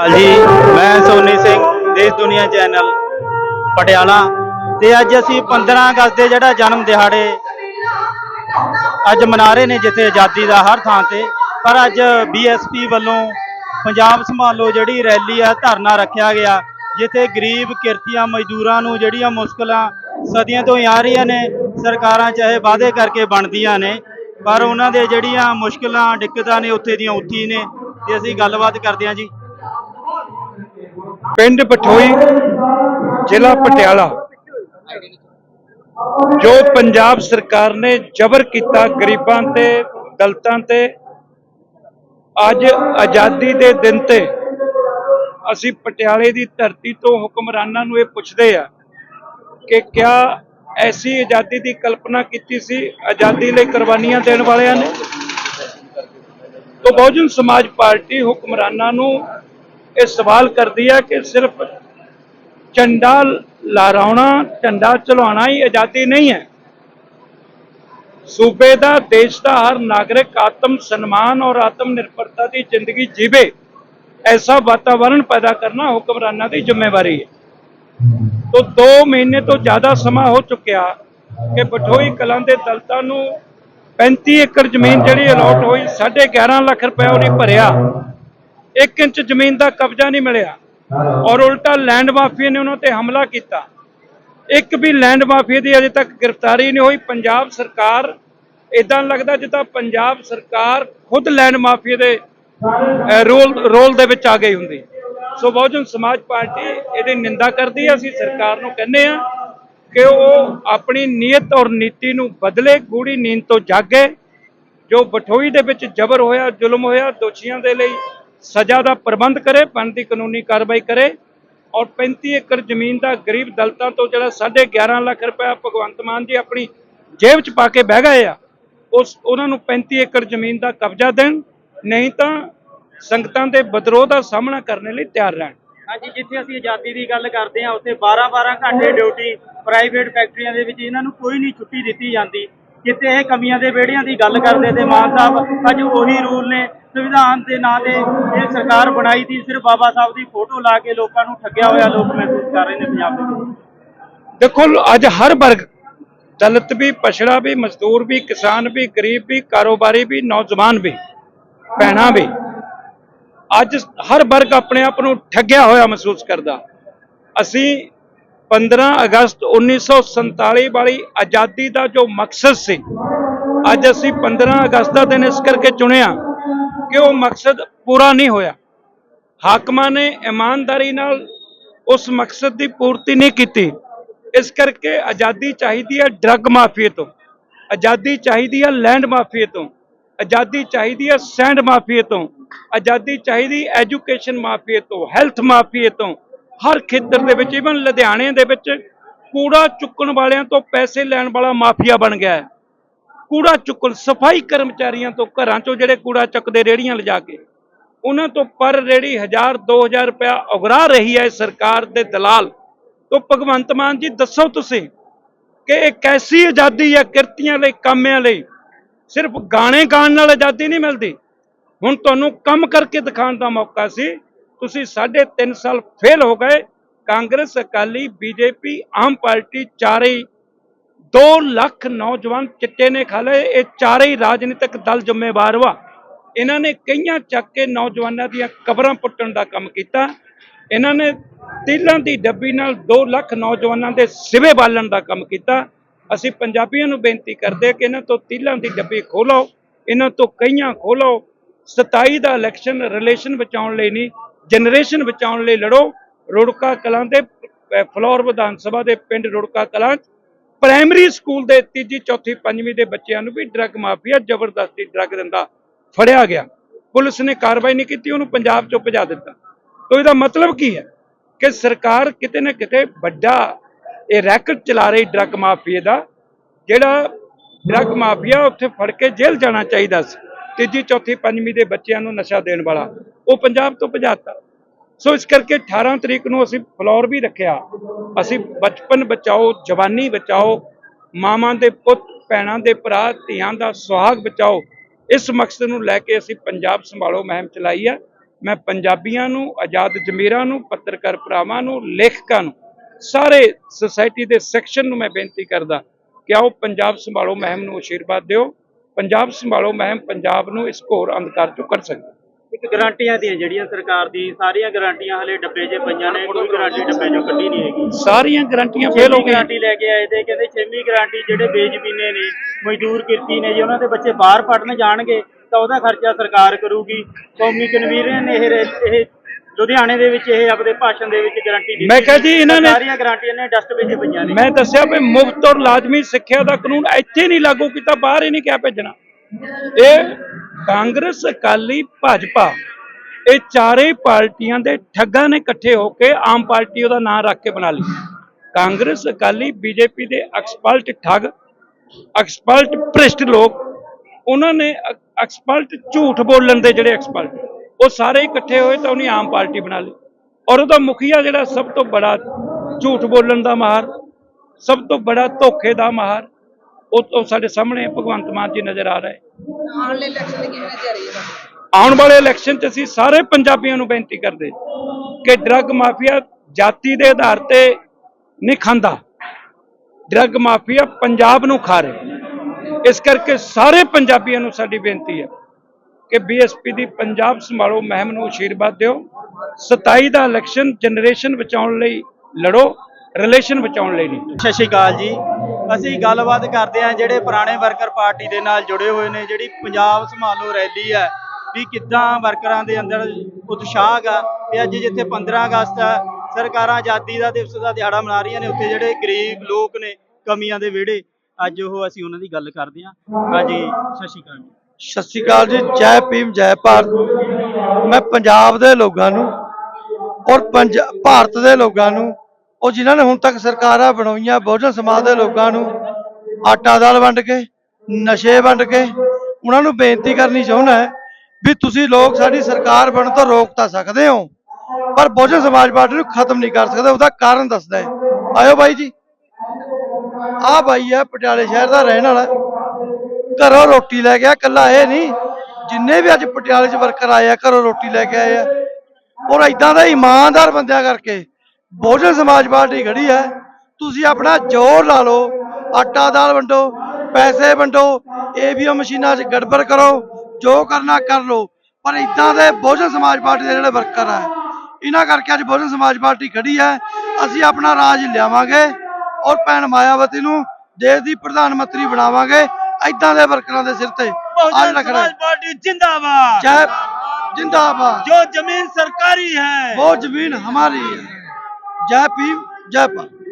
ਹਾਲ ਜੀ, ਮੈਂ ਸੋਨੀ ਸਿੰਘ, ਦੇਸ਼ ਦੁਨੀਆ ਚੈਨਲ, ਪਟਿਆਲਾ। ਤੇ ਅੱਜ ਅਸੀਂ 15 ਅਗਸਤ ਦੇ ਜਿਹੜਾ ਜਨਮ ਦਿਹਾੜੇ ਅੱਜ ਮਨਾ ਰਹੇ ਨੇ ਜਿੱਥੇ ਆਜ਼ਾਦੀ ਦਾ ਹਰ ਥਾਂ ਤੇ। ਪਰ ਅੱਜ ਬੀਐਸਪੀ ਵੱਲੋਂ ਪੰਜਾਬ ਸੰਭਾਲੋ ਜਿਹੜੀ ਰੈਲੀ ਆ, ਧਰਨਾ ਰੱਖਿਆ ਗਿਆ, ਜਿੱਥੇ ਗਰੀਬ ਕਿਰਤੀਆਂ ਮਜ਼ਦੂਰਾਂ ਨੂੰ ਜਿਹੜੀਆਂ ਮੁਸ਼ਕਲਾਂ ਸਦੀਆਂ ਤੋਂ ਹੀ ਆ ਰਹੀਆਂ ਨੇ, ਸਰਕਾਰਾਂ ਚਾਹੇ ਵਾਅਦੇ ਕਰਕੇ ਬਣਦੀਆਂ ਨੇ, ਪਰ ਉਹਨਾਂ ਦੇ ਜਿਹੜੀਆਂ ਮੁਸ਼ਕਲਾਂ, ਦਿੱਕਤਾਂ ਨੇ, ਉੱਥੇ ਦੀਆਂ ਉੱਥੇ ਹੀ ਨੇ। ਤੇ ਅਸੀਂ ਗੱਲਬਾਤ ਕਰਦੇ ਹਾਂ ਜੀ। ਪਿੰਡ ਪਠੋਈ, ਜ਼ਿਲ੍ਹਾ ਪਟਿਆਲਾ। ਜੋ ਪੰਜਾਬ ਸਰਕਾਰ ਨੇ ਜ਼ਬਰ ਕੀਤਾ ਗਰੀਬਾਂ ਤੇ, ਦਲਤਾਂ ਤੇ, ਅੱਜ ਆਜ਼ਾਦੀ ਦੇ ਦਿਨ ਤੇ ਅਸੀਂ ਪਟਿਆਲੇ ਦੀ ਧਰਤੀ ਤੋਂ ਹੁਕਮਰਾਨਾਂ ਨੂੰ ਇਹ ਪੁੱਛਦੇ ਆ ਕਿ ਕਿਆ ਐਸੀ ਆਜ਼ਾਦੀ ਦੀ ਕਲਪਨਾ ਕੀਤੀ ਸੀ, ਆਜ਼ਾਦੀ ਲਈ ਕੁਰਬਾਨੀਆਂ ਦੇਣ ਵਾਲਿਆਂ ਨੇ? ਤੋਂ ਬਹੁਜਨ ਸਮਾਜ ਪਾਰਟੀ ਹੁਕਮਰਾਨਾਂ ਨੂੰ ਇਹ ਸਵਾਲ ਕਰਦੀ ਹੈ ਕਿ ਸਿਰਫ ਝੰਡਾ ਲਹਿਰਾਉਣਾ ਝੰਡਾ ਚਲਾਉਣਾ ਹੀ ਆਜ਼ਾਦੀ ਨਹੀਂ ਹੈ। ਸੂਬੇ ਦਾ ਦੇਸ਼ ਦਾ ਹਰ ਨਾਗਰਿਕ ਆਤਮ ਸਨਮਾਨ ਔਰ ਆਤਮ ਨਿਰਭਰਤਾ ਦੀ ਜ਼ਿੰਦਗੀ ਜੀਵੇ, ਐਸਾ ਵਾਤਾਵਰਣ ਪੈਦਾ ਕਰਨਾ ਹੁਕਮਰਾਨਾਂ ਦੀ ਜ਼ਿੰਮੇਵਾਰੀ ਹੈ। ਤੋਂ 2 ਮਹੀਨੇ ਤੋਂ ਜ਼ਿਆਦਾ ਸਮਾਂ ਹੋ ਚੁੱਕਿਆ ਕਿ ਬਠੋਈ ਕਲਾਂ ਦੇ ਦਲਤਾਂ ਨੂੰ 35 ਏਕੜ ਜ਼ਮੀਨ ਜਿਹੜੀ ਅਲਾਟ ਹੋਈ 11.5 ਲੱਖ ਰੁਪਏ ਉਹਨੇ ਭਰਿਆ। 1 ਇੰਚ ਜ਼ਮੀਨ ਦਾ ਕਬਜ਼ਾ ਨਹੀਂ ਮਿਲਿਆ। ਔਰ ਉਲਟਾ ਲੈਂਡ ਮਾਫੀਆ ਨੇ ਉਹਨਾਂ ਤੇ ਹਮਲਾ ਕੀਤਾ। ਇੱਕ ਵੀ ਲੈਂਡ ਮਾਫੀਆ ਦੀ ਅਜੇ ਤੱਕ ਗ੍ਰਿਫਤਾਰੀ ਨਹੀਂ ਹੋਈ। ਪੰਜਾਬ ਸਰਕਾਰ ਇਦਾਂ ਲੱਗਦਾ ਜਿੱਦਾਂ ਪੰਜਾਬ ਸਰਕਾਰ ਖੁਦ ਲੈਂਡ ਮਾਫੀਆ ਦੇ ਰੋਲ ਰੋਲ ਦੇ ਵਿੱਚ ਆ ਗਈ ਹੁੰਦੀ। ਸੋ ਬਹੁਜਨ ਸਮਾਜ ਪਾਰਟੀ ਇਹਦੀ ਨਿੰਦਾ ਕਰਦੀ ਹੈ ਅਸੀਂ ਸਰਕਾਰ ਨੂੰ ਕਹਿੰਦੇ ਆ ਕਿ ਉਹ ਆਪਣੀ ਨੀਅਤ ਔਰ ਨੀਤੀ ਨੂੰ ਬਦਲੇ, ਗੂੜੀ ਨੀਂਦ ਤੋਂ ਜਾਗੇ। ਜੋ ਬਠੋਈ ਦੇ ਵਿੱਚ ਜ਼ਬਰ ਹੋਇਆ, ਜ਼ੁਲਮ ਹੋਇਆ, ਦੋਸ਼ੀਆਂ ਦੇ ਲਈ ਸਜ਼ਾ ਦਾ ਪ੍ਰਬੰਧ ਕਰੇ, ਬਣਦੀ ਕਾਨੂੰਨੀ ਕਾਰਵਾਈ ਕਰੇ ਔਰ 35 ਏਕੜ ਜ਼ਮੀਨ ਦਾ ਗਰੀਬ ਦਲਤਾਂ ਤੋਂ ਜਿਹੜਾ 11.5 ਲੱਖ ਰੁਪਏ ਭਗਵੰਤ ਮਾਨ ਜੀ ਆਪਣੀ ਜੇਬ 'ਚ ਪਾ ਕੇ ਬਹਿ ਗਏ ਆ, ਉਸ, ਉਹਨਾਂ ਨੂੰ 35 ਏਕੜ ਜ਼ਮੀਨ ਦਾ ਕਬਜ਼ਾ ਦੇਣ, ਨਹੀਂ ਤਾਂ ਸੰਗਤਾਂ ਦੇ ਬਦਰੋਹ ਦਾ ਸਾਹਮਣਾ ਕਰਨ ਲਈ ਤਿਆਰ ਰਹਿਣ। ਹਾਂਜੀ, ਜਿੱਥੇ ਅਸੀਂ ਆਜ਼ਾਦੀ ਦੀ ਗੱਲ ਕਰਦੇ ਹਾਂ, ਉੱਥੇ 12-12 ਘੰਟੇ ਡਿਊਟੀ ਪ੍ਰਾਈਵੇਟ ਫੈਕਟਰੀਆਂ ਦੇ ਵਿੱਚ ਇਹਨਾਂ ਨੂੰ ਕੋਈ ਨਹੀਂ ਛੁੱਟੀ ਦਿੱਤੀ ਜਾਂਦੀ। ਜਿੱਥੇ ਇਹ ਕਮੀਆਂ ਦੇ ਵਿਹੜਿਆਂ ਦੀ ਗੱਲ ਕਰਦੇ ਤੇ ਮਾਨ ਸਾਹਿਬ ਅੱਜ ਉਹੀ ਰੂਲ ਨੇ, ਸੰਵਿਧਾਨ ਦੇ ਨਾਂ ਤੇ ਇਹ ਸਰਕਾਰ ਬਣਾਈ ਦੀ ਸਿਰਫ ਬਾਬਾ ਸਾਹਿਬ ਦੀ ਫੋਟੋ ਲਾ ਕੇ ਲੋਕਾਂ ਨੂੰ ਠੱਗਿਆ ਹੋਇਆ ਲੋਕ ਮਹਿਸੂਸ ਕਰ ਰਹੇ ਨੇ ਪੰਜਾਬ ਦੇ ਵਿੱਚ। ਦੇਖੋ, ਅੱਜ ਹਰ ਵਰਗ, ਦਲਿਤ ਵੀ, ਪਛੜਾ ਵੀ, ਮਜ਼ਦੂਰ ਵੀ, ਕਿਸਾਨ ਵੀ, ਗਰੀਬ ਵੀ, ਕਾਰੋਬਾਰੀ ਵੀ, ਨੌਜਵਾਨ ਵੀ, ਭੈਣਾਂ ਵੀ, ਅੱਜ ਹਰ ਵਰਗ ਆਪਣੇ ਆਪ ਨੂੰ ਠੱਗਿਆ ਹੋਇਆ ਮਹਿਸੂਸ ਕਰਦਾ। ਅਸੀਂ 15 ਅਗਸਤ 1947 ਵਾਲੀ ਆਜ਼ਾਦੀ ਦਾ ਜੋ ਮਕਸਦ ਸੀ, ਅੱਜ ਅਸੀਂ 15 ਅਗਸਤ ਦਾ ਦਿਨ ਇਸ ਕਰਕੇ ਚੁਣਿਆ ਕਿ ਉਹ ਮਕਸਦ ਪੂਰਾ ਨਹੀਂ ਹੋਇਆ। ਹਾਕਮਾਂ ਨੇ ਇਮਾਨਦਾਰੀ ਨਾਲ ਉਸ ਮਕਸਦ ਦੀ ਪੂਰਤੀ ਨਹੀਂ ਕੀਤੀ। ਇਸ ਕਰਕੇ ਆਜ਼ਾਦੀ ਚਾਹੀਦੀ ਹੈ ਡਰੱਗ ਮਾਫੀਏ ਤੋਂ, ਆਜ਼ਾਦੀ ਚਾਹੀਦੀ ਹੈ ਲੈਂਡ ਮਾਫੀਏ ਤੋਂ, ਆਜ਼ਾਦੀ ਚਾਹੀਦੀ ਹੈ ਸੈਂਡ ਮਾਫੀਏ ਤੋਂ, ਆਜ਼ਾਦੀ ਚਾਹੀਦੀ ਐਜੂਕੇਸ਼ਨ ਮਾਫੀਏ ਤੋਂ, ਹੈਲਥ ਮਾਫੀਏ ਤੋਂ ਹਰ ਖੇਤਰ ਦੇ ਵਿੱਚ ਇਵਨ ਲੁਧਿਆਣੇ ਦੇ ਵਿੱਚ ਕੂੜਾ ਚੁੱਕਣ ਵਾਲਿਆਂ ਤੋਂ ਪੈਸੇ ਲੈਣ ਵਾਲਾ ਮਾਫੀਆ ਬਣ ਗਿਆ ਹੈ। ਕੂੜਾ ਚੁੱਕਣ, ਸਫ਼ਾਈ ਕਰਮਚਾਰੀਆਂ ਤੋਂ ਘਰਾਂ ਚੋਂ ਜਿਹੜੇ ਕੂੜਾ ਚੱਕਦੇ ਰੇੜੀਆਂ ਲਿਜਾ ਕੇ, ਉਹਨਾਂ ਤੋਂ ਪਰ ਰੇੜੀ 1000 2000 ਰੁਪਇਆ ਉਗਰਾ ਰਹੀ ਹੈ ਸਰਕਾਰ ਦੇ ਦਲਾਲ। ਤੋਂ ਭਗਵੰਤ ਮਾਨ ਜੀ, ਦੱਸੋ ਤੁਸੀਂ ਕਿ ਇਹ ਕੈਸੀ ਆਜ਼ਾਦੀ ਹੈ ਕਿਰਤੀਆਂ ਲਈ, ਕਾਮਿਆਂ ਲਈ? ਸਿਰਫ ਗਾਣੇ ਗਾਣ ਨਾਲ ਆਜ਼ਾਦੀ ਨਹੀਂ ਮਿਲਦੀ। ਹੁਣ ਤੁਹਾਨੂੰ ਕੰਮ ਕਰਕੇ ਦਿਖਾਉਣ ਦਾ ਮੌਕਾ ਸੀ। ਤੁਸੀਂ ਸਾਢੇ ਤਿੰਨ ਸਾਲ ਫੇਲ ਹੋ ਗਏ। ਕਾਂਗਰਸ, ਅਕਾਲੀ, ਬੀਜੇਪੀ, ਆਮ ਪਾਰਟੀ ਚਾਰੇ ਹੀ 2 ਲੱਖ ਨੌਜਵਾਨ ਚਿੱਟੇ ਨੇ ਖਾ ਲਏ। ਇਹ ਚਾਰੇ ਹੀ ਰਾਜਨੀਤਿਕ ਦਲ ਜ਼ਿੰਮੇਵਾਰ ਵਾ। ਇਹਨਾਂ ਨੇ ਕਈਆਂ ਚੱਕ ਕੇ ਨੌਜਵਾਨਾਂ ਦੀਆਂ ਕਬਰਾਂ ਪੁੱਟਣ ਦਾ ਕੰਮ ਕੀਤਾ। ਇਹਨਾਂ ਨੇ ਤੀਲਾਂ ਦੀ ਡੱਬੀ ਨਾਲ 2 ਲੱਖ ਨੌਜਵਾਨਾਂ ਦੇ ਸਿਵੇ ਬਾਲਣ ਦਾ ਕੰਮ ਕੀਤਾ। ਅਸੀਂ ਪੰਜਾਬੀਆਂ ਨੂੰ ਬੇਨਤੀ ਕਰਦੇ ਕਿ ਇਹਨਾਂ ਤੋਂ ਤੀਲਾਂ ਦੀ ਡੱਬੀ ਖੋਲੋ ਇਹਨਾਂ ਤੋਂ ਕਈਆਂ ਖੋਲੋ 27 ਦਾ ਇਲੈਕਸ਼ਨ ਰਿਲੇਸ਼ਨ ਬਚਾਉਣ ਲਈ ਨਹੀਂ ਜਨਰੇਸ਼ਨ ਬਚਾਉਣ ਲਈ ਲੜੋ। ਰੁੜਕਾ ਕਲਾਂ ਦੇ ਅਹ, ਫਲੋਰ ਵਿਧਾਨ ਸਭਾ ਦੇ ਪਿੰਡ ਰੁੜਕਾ ਕਲਾਂ ਪ੍ਰਾਇਮਰੀ ਸਕੂਲ ਦੇ ਤੀਜੀ ਚੌਥੀ ਪੰਜਵੀਂ ਦੇ ਬੱਚਿਆਂ ਨੂੰ ਵੀ ਡਰੱਗ ਮਾਫੀਆ ਜ਼ਬਰਦਸਤੀ ਡਰੱਗ ਦਿੰਦਾ ਫੜਿਆ ਗਿਆ। ਪੁਲਿਸ ਨੇ ਕਾਰਵਾਈ ਨਹੀਂ ਕੀਤੀ ਉਹਨੂੰ ਪੰਜਾਬ ਚੋਂ ਭਜਾ ਦਿੱਤਾ। ਤੋ ਇਹਦਾ ਮਤਲਬ ਕੀ ਹੈ ਕਿ ਸਰਕਾਰ ਕਿਤੇ ਨਾ ਕਿਤੇ ਵੱਡਾ ਇਹ ਰੈਕਟ ਚਲਾ ਰਹੀ ਡਰੱਗ ਮਾਫੀਏ ਦਾ ਜਿਹੜਾ ਡਰੱਗ ਮਾਫੀਆ ਉੱਥੇ ਫੜ ਕੇ ਜੇਲ੍ਹ ਜਾਣਾ ਚਾਹੀਦਾ ਸੀ। ਤੀਜੀ ਚੌਥੀ ਪੰਜਵੀਂ ਦੇ ਬੱਚਿਆਂ ਨੂੰ ਨਸ਼ਾ ਦੇਣ ਵਾਲਾ। ਉਹ ਪੰਜਾਬ ਤੋਂ ਭਜਾਤਾ। ਸੋ ਇਸ ਕਰਕੇ 18 ਤਰੀਕ ਨੂੰ ਅਸੀਂ ਫਲੋਰ ਵੀ ਰੱਖਿਆ। ਅਸੀਂ ਬਚਪਨ ਬਚਾਓ, ਜਵਾਨੀ ਬਚਾਓ, ਮਾਵਾਂ ਦੇ ਪੁੱਤ, ਭੈਣਾਂ ਦੇ ਭਰਾ, ਧੀਆਂ ਦਾ ਸੁਹਾਗ ਬਚਾਓ, ਇਸ ਮਕਸਦ ਨੂੰ ਲੈ ਕੇ ਅਸੀਂ ਪੰਜਾਬ ਸੰਭਾਲੋ ਮਹਿਮ ਚਲਾਈ ਹੈ ਮੈਂ ਪੰਜਾਬੀਆਂ ਨੂੰ, ਆਜ਼ਾਦ ਜ਼ਮੀਰਾਂ ਨੂੰ, ਪੱਤਰਕਾਰ ਭਰਾਵਾਂ ਨੂੰ, ਲੇਖਕਾਂ ਨੂੰ, ਸਾਰੇ ਸੁਸਾਇਟੀ ਦੇ ਸੈਕਸ਼ਨ ਨੂੰ ਮੈਂ ਬੇਨਤੀ ਕਰਦਾ ਕਿ ਆਓ ਪੰਜਾਬ ਸੰਭਾਲੋ ਮਹਿਮ ਨੂੰ ਆਸ਼ੀਰਵਾਦ ਦਿਓ। ਪੰਜਾਬ ਸੰਭਾਲੋ ਮਹਿਮ ਪੰਜਾਬ ਨੂੰ ਇਸ ਘੋਰ ਅੰਧਕਾਰ ਚੋਂ ਕੱਢ ਸਕਦੀ ਇੱਕ ਗਾਰੰਟੀਆਂ ਦੀਆਂ ਜਿਹੜੀਆਂ ਸਰਕਾਰ ਦੀ ਸਾਰੀਆਂ ਗਾਰੰਟੀਆਂ ਹਲੇ ਡੱਬੇ 'ਚ ਪਈਆਂ ਨੇ ਕੋਈ ਗਾਰੰਟੀ ਡੱਬੇ 'ਚੋਂ ਕੱਢੀ ਨਹੀਂ ਹੈਗੀ। ਸਾਰੀਆਂ ਗਰੰਟੀਆਂ ਫੇਲ ਹੋ ਗਈਆਂ ਗਾਰੰਟੀ ਲੈ ਕੇ ਆਏ ਤੇ ਕਹਿੰਦੇ ਛੇਵੀਂ ਗਾਰੰਟੀ ਜਿਹੜੇ ਬੇਜ਼ਮੀਨੇ ਨੇ ਮਜ਼ਦੂਰ ਕਿਰਤੀ ਨੇ ਜੇ ਉਹਨਾਂ ਦੇ ਬੱਚੇ ਬਾਹਰ ਪੜਨ ਜਾਣਗੇ ਤਾਂ ਉਹਦਾ ਖਰਚਾ ਸਰਕਾਰ ਕਰੂਗੀ। ਕੌਮੀ ਕਨਵੀਨਰ ਨੇ ਇਹ ਇਹ ਲੁਧਿਆਣੇ ਦੇ ਵਿੱਚ ਇਹ ਆਪਣੇ ਭਾਸ਼ਣ ਦੇ ਵਿੱਚ ਗਾਰੰਟੀ ਦਿੱਤੀ ਮੈਂ ਕਿਹਾ ਜੀ ਇਹਨਾਂ ਨੇ- ਸਾਰੀਆਂ ਗਾਰੰਟੀਆਂ ਨੇ ਡਸਟਬਿਨ 'ਚ ਪਈਆਂ ਨੇ। ਮੈਂ ਦੱਸਿਆ ਵੀ ਮੁਫਤ ਔਰ ਲਾਜ਼ਮੀ ਸਿੱਖਿਆ ਦਾ ਕਾਨੂੰਨ ਇੱਥੇ ਨਹੀਂ ਲਾਗੂ ਕੀਤਾ ਬਾਹਰ ਹੀ ਨਹੀਂ ਕਿਹਾ ਭੇਜਣਾ। ਇਹ ਕਾਂਗਰਸ, ਅਕਾਲੀ, ਭਾਜਪਾ, ਇਹ ਚਾਰੇ ਪਾਰਟੀਆਂ ਦੇ ਠੱਗਾਂ ਨੇ ਇਕੱਠੇ ਹੋ ਕੇ ਆਮ ਪਾਰਟੀ ਉਹਦਾ ਨਾਂ ਰੱਖ ਕੇ ਬਣਾ ਲਈ। ਕਾਂਗਰਸ, ਅਕਾਲੀ, ਬੀਜੇਪੀ ਦੇ ਐਕਸਪਲਟ ਠੱਗ ਐਕਸਪਲਟ ਭ੍ਰਿਸ਼ਟ ਲੋਕ, ਉਹਨਾਂ ਨੇ ਐਕਸਪਲਟ ਝੂਠ ਬੋਲਣ ਦੇ ਜਿਹੜੇ ਐਕਸਪਲਟ ਉਹ ਸਾਰੇ ਇਕੱਠੇ ਹੋਏ ਤਾਂ ਉਹਨੇ ਆਮ ਪਾਰਟੀ ਬਣਾ ਲਈ। ਔਰ ਉਹਦਾ ਮੁਖੀਆ ਜਿਹੜਾ ਸਭ ਤੋਂ ਬੜਾ ਝੂਠ ਬੋਲਣ ਦਾ ਮਾਹਰ, ਸਭ ਤੋਂ ਬੜਾ ਧੋਖੇ ਦਾ ਮਾਹਰ, ਉਹ ਉਹ ਸਾਡੇ ਸਾਹਮਣੇ ਭਗਵੰਤ ਮਾਨ ਜੀ ਨਜ਼ਰ ਆ ਰਹੇ। ਇਲੈਕਸ਼ਨ ਦੀ ਤਿਆਰੀ ਹੈ ਆਉਣ ਵਾਲੇ ਇਲੈਕਸ਼ਨ 'ਚ ਅਸੀਂ ਸਾਰੇ ਪੰਜਾਬੀਆਂ ਨੂੰ ਬੇਨਤੀ ਕਰਦੇ ਕਿ ਡਰੱਗ ਮਾਫੀਆ ਜਾਤੀ ਦੇ ਆਧਾਰ ਤੇ ਨਹੀਂ ਖਾਂਦਾ। ਡਰੱਗ ਮਾਫੀਆ ਪੰਜਾਬ ਨੂੰ ਖਾ ਰਿਹਾ ਇਸ ਕਰਕੇ ਸਾਰੇ ਪੰਜਾਬੀਆਂ ਨੂੰ ਸਾਡੀ ਬੇਨਤੀ ਹੈ ਕਿ ਬੀਐਸਪੀ ਦੀ ਪੰਜਾਬ ਸੰਭਾਲੋ ਮੁਹਿੰਮ ਨੂੰ ਅਸ਼ੀਰਵਾਦ ਦਿਓ। 27 ਦਾ ਇਲੈਕਸ਼ਨ ਜਨਰੇਸ਼ਨ ਬਚਾਉਣ ਲਈ ਲੜੋ ਰਿਲੇਸ਼ਨ ਬਚਾਉਣ ਲਈ ਨਹੀਂ। ਸਤਿ ਸ਼੍ਰੀ ਅਕਾਲ ਜੀ। ਅਸੀਂ ਗੱਲਬਾਤ ਕਰਦੇ ਹਾਂ ਜਿਹੜੇ ਪੁਰਾਣੇ ਵਰਕਰ ਪਾਰਟੀ ਦੇ ਨਾਲ ਜੁੜੇ ਹੋਏ ਨੇ, ਜਿਹੜੀ ਪੰਜਾਬ ਸੰਭਾਲੋ ਰੈਲੀ ਹੈ, ਵੀ ਕਿੱਦਾਂ ਵਰਕਰਾਂ ਦੇ ਅੰਦਰ ਉਤਸ਼ਾਹ ਗਾ ਤੇ ਅੱਜ ਜਿੱਥੇ 15 ਅਗਸਤ ਹੈ ਸਰਕਾਰਾਂ ਆਜ਼ਾਦੀ ਦਾ ਦਿਵਸ ਦਾ ਦਿਹਾੜਾ ਮਨਾ ਰਹੀਆਂ ਨੇ, ਉੱਥੇ ਜਿਹੜੇ ਗਰੀਬ ਲੋਕ ਨੇ ਕਮੀਆਂ ਦੇ ਵਿਹੜੇ, ਅੱਜ ਉਹ ਅਸੀਂ ਉਹਨਾਂ ਦੀ ਗੱਲ ਕਰਦੇ ਹਾਂ। ਹਾਂਜੀ, ਸਤਿ ਸ਼੍ਰੀ ਅਕਾਲ ਸਤਿ ਸ਼੍ਰੀ ਅਕਾਲ ਜੀ, ਜੈ ਭੀਮ, ਜੈ ਭਾਰਤ। ਮੈਂ ਪੰਜਾਬ ਦੇ ਲੋਕਾਂ ਨੂੰ ਔਰ ਪੰਜ ਭਾਰਤ ਦੇ ਲੋਕਾਂ ਨੂੰ ਉਹ ਜਿਨ੍ਹਾਂ ਨੇ ਹੁਣ ਤੱਕ ਸਰਕਾਰਾਂ ਬਣਾਈਆਂ ਬਹੁਜਨ ਸਮਾਜ ਦੇ ਲੋਕਾਂ ਨੂੰ, ਆਟਾ ਦਾਲ ਵੰਡ ਕੇ, ਨਸ਼ੇ ਵੰਡ ਕੇ, ਉਹਨਾਂ ਨੂੰ ਬੇਨਤੀ ਕਰਨੀ ਚਾਹੁੰਦਾ ਹੈ ਵੀ ਤੁਸੀਂ ਲੋਕ ਸਾਡੀ ਸਰਕਾਰ ਬਣਨ ਤੋਂ ਰੋਕ ਤਾਂ ਸਕਦੇ ਹੋ, ਪਰ ਬਹੁਜਨ ਸਮਾਜ ਪਾਰਟੀ ਨੂੰ ਖਤਮ ਨਹੀਂ ਕਰ ਸਕਦੇ, ਉਹਦਾ ਕਾਰਨ ਦੱਸਦਾ ਹੈ। ਆਇਓ ਬਾਈ ਜੀ। ਆਹ ਬਾਈ ਹੈ, ਪਟਿਆਲੇ ਸ਼ਹਿਰ ਦਾ ਰਹਿਣ ਵਾਲਾ। ਘਰੋਂ ਰੋਟੀ ਲੈ ਗਿਆ ਕੱਲਾ ਇਹ ਨਹੀਂ, ਜਿੰਨੇ ਵੀ ਅੱਜ ਪਟਿਆਲੇ 'ਚ ਵਰਕਰ ਆਏ ਆ, ਘਰੋਂ ਰੋਟੀ ਲੈ ਕੇ ਆਏ ਆ। ਔਰ ਇਦਾਂ ਦਾ ਇਮਾਨਦਾਰ ਬੰਦਿਆਂ ਕਰਕੇ ਬਹੁਜਨ ਸਮਾਜ ਪਾਰਟੀ ਖੜੀ ਹੈ। ਤੁਸੀਂ ਆਪਣਾ ਜ਼ੋਰ ਲਾ ਲਓ ਆਟਾ ਦਾਲ ਵੰਡੋ ਪੈਸੇ ਵੰਡੋ ਏਵੀਓ ਮਸ਼ੀਨਾਂ 'ਚ ਗੜਬੜ ਕਰੋ ਜੋ ਕਰਨਾ ਕਰ ਲਓ। ਪਰ ਇਦਾਂ ਦੇ ਬਹੁਜਨ ਸਮਾਜ ਪਾਰਟੀ ਦੇ ਜਿਹੜੇ ਵਰਕਰ ਆ ਇਹਨਾਂ ਕਰਕੇ ਅੱਜ ਬਹੁਜਨ ਸਮਾਜ ਪਾਰਟੀ ਖੜੀ ਹੈ। ਅਸੀਂ ਆਪਣਾ ਰਾਜ ਲਿਆਵਾਂਗੇ ਔਰ ਭੈਣ ਮਾਇਆਵਤੀ ਨੂੰ ਦੇਸ਼ ਦੀ ਪ੍ਰਧਾਨ ਮੰਤਰੀ ਬਣਾਵਾਂਗੇ ਇਦਾਂ ਦੇ ਵਰਕਰਾਂ ਦੇ ਸਿਰ ਤੇ। ਅੱਜ ਰੱਖਣਾ ਪਾਰਟੀ ਜਿੰਦਾਬਾਦ। ਜਿੰਦਾਬਾਦ। ਜੋ ਜ਼ਮੀਨ ਸਰਕਾਰੀ ਹੈ। ਉਹ ਜ਼ਮੀਨ ਹਮਾਰੀ ਹੈ। ਜੈ ਭੀਮ ਜੈ ਭਾਰਤ।